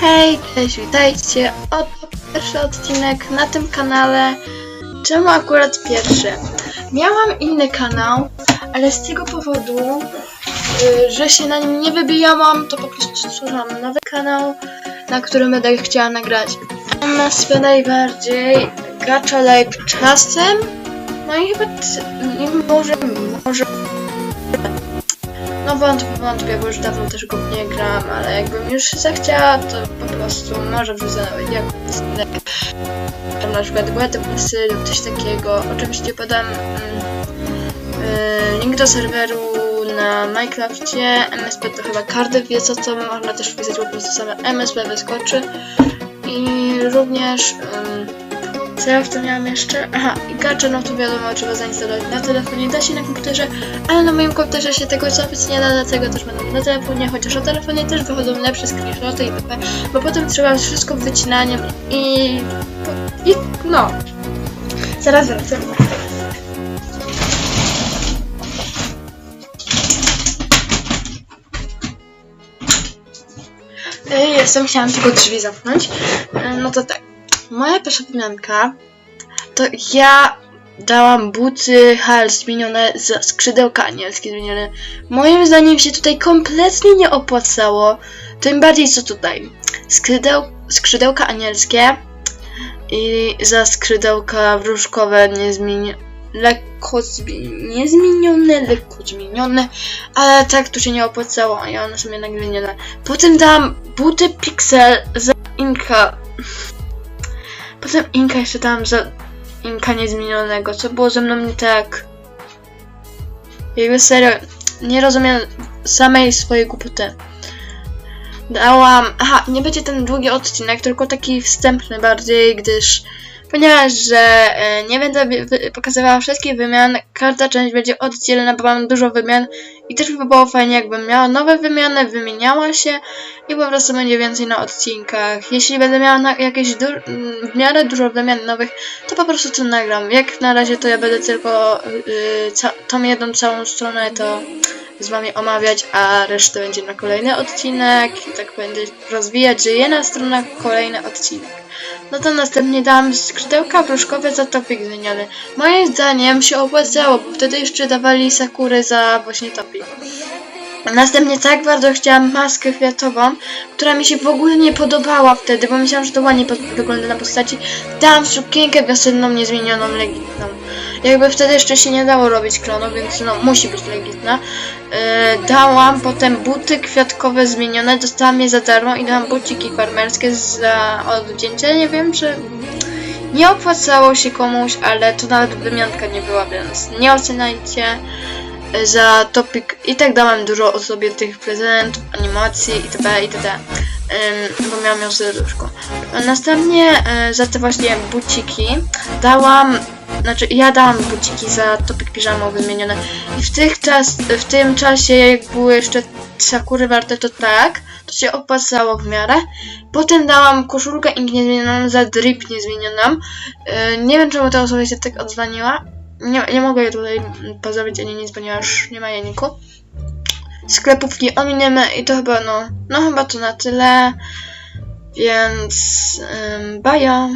Hej, cześć, witajcie. Oto pierwszy odcinek na tym kanale. Czemu akurat pierwszy? Miałam inny kanał, ale z tego powodu, y, że się na nim nie wybijałam, to po prostu stworzyłam nowy kanał, na którym będę chciała nagrać nazwę najbardziej Gacha Live czasem. No i chyba może, może no wątpię, wątpię, bo już dawno też go nie gram, ale jakbym już zechciała, to po prostu może wrzucę nawet jak na przykład Guetepusy lub coś takiego. Oczywiście podam mm, y, link do serweru na Minecrafcie. MSP to chyba każdy wie co to, można też wpisać po prostu same MSP wyskoczy. I również ym, co ja w to miałam jeszcze? Aha, i gacha, no to wiadomo, trzeba zainstalować na telefonie, da się na komputerze, ale na moim komputerze się tego zrobić nie da, dlatego też będę na telefonie, chociaż o telefonie też wychodzą lepsze screenshoty itp., bo potem trzeba wszystko wycinaniem i... i no. Zaraz wracam. Jestem, chciałam tylko drzwi zamknąć. E, No to tak. Moja pierwsza wymianka to ja dałam buty HL zmienione za skrzydełka anielskie zmienione. Moim zdaniem się tutaj kompletnie nie opłacało. Tym bardziej co tutaj. Skrzydeł, skrzydełka anielskie i za skrzydełka wróżkowe niezmienione. Lekko zmi- niezmienione, lekko zmienione, ale tak tu się nie opłacało i one są jednak zmienione. Potem dałam buty Pixel za Inka. Potem Inka jeszcze dałam za Inka niezmienionego, co było ze mną nie tak. Jakby serio, nie rozumiem samej swojej głupoty. Dałam. Aha, nie będzie ten długi odcinek, tylko taki wstępny bardziej, gdyż. Ponieważ, że e, nie będę pokazywała wszystkich wymian, każda część będzie oddzielna, bo mam dużo wymian i też by było fajnie, jakbym miała nowe wymiany, wymieniała się i po prostu będzie więcej na odcinkach. Jeśli będę miała jakieś mm, w miarę dużo wymian nowych, to po prostu to nagram. Jak na razie to ja będę tylko yy, tą jedną całą stronę to z wami omawiać, a resztę będzie na kolejny odcinek i tak będę rozwijać, że jedna strona, kolejny odcinek. No to następnie dałam skrzydełka wróżkowe za topik zmieniony. Moim zdaniem się opłacało, bo wtedy jeszcze dawali sakury za właśnie topik. Następnie tak bardzo chciałam maskę kwiatową, która mi się w ogóle nie podobała wtedy, bo myślałam, że to ładnie wygląda na postaci. Dałam sukienkę wiosenną, niezmienioną, legitną. Jakby wtedy jeszcze się nie dało robić klonu, więc no musi być legitna. Yy, dałam potem buty kwiatkowe zmienione, dostałam je za darmo i dałam buciki farmerskie za odwdzięczenie. Nie wiem, czy nie opłacało się komuś, ale to nawet wymianka nie była, więc nie oceniajcie za topik i tak dałam dużo osobie tych prezentów, animacji itp. itd. Ym, bo miałam ją serduszko. Następnie e, za te właśnie buciki dałam, znaczy ja dałam buciki za topik piżamowy wymienione i w, tych czas, w tym czasie jak były jeszcze sakury warte to tak, to się opłacało w miarę. Potem dałam koszulkę ink niezmienioną za drip niezmienioną. E, nie wiem czemu ta osoba się tak odzwaniła, nie, nie mogę jej tutaj pozdrowić ani nic, ponieważ nie ma jeniku. Sklepówki ominiemy i to chyba no, no chyba to na tyle. Więc um, bajo.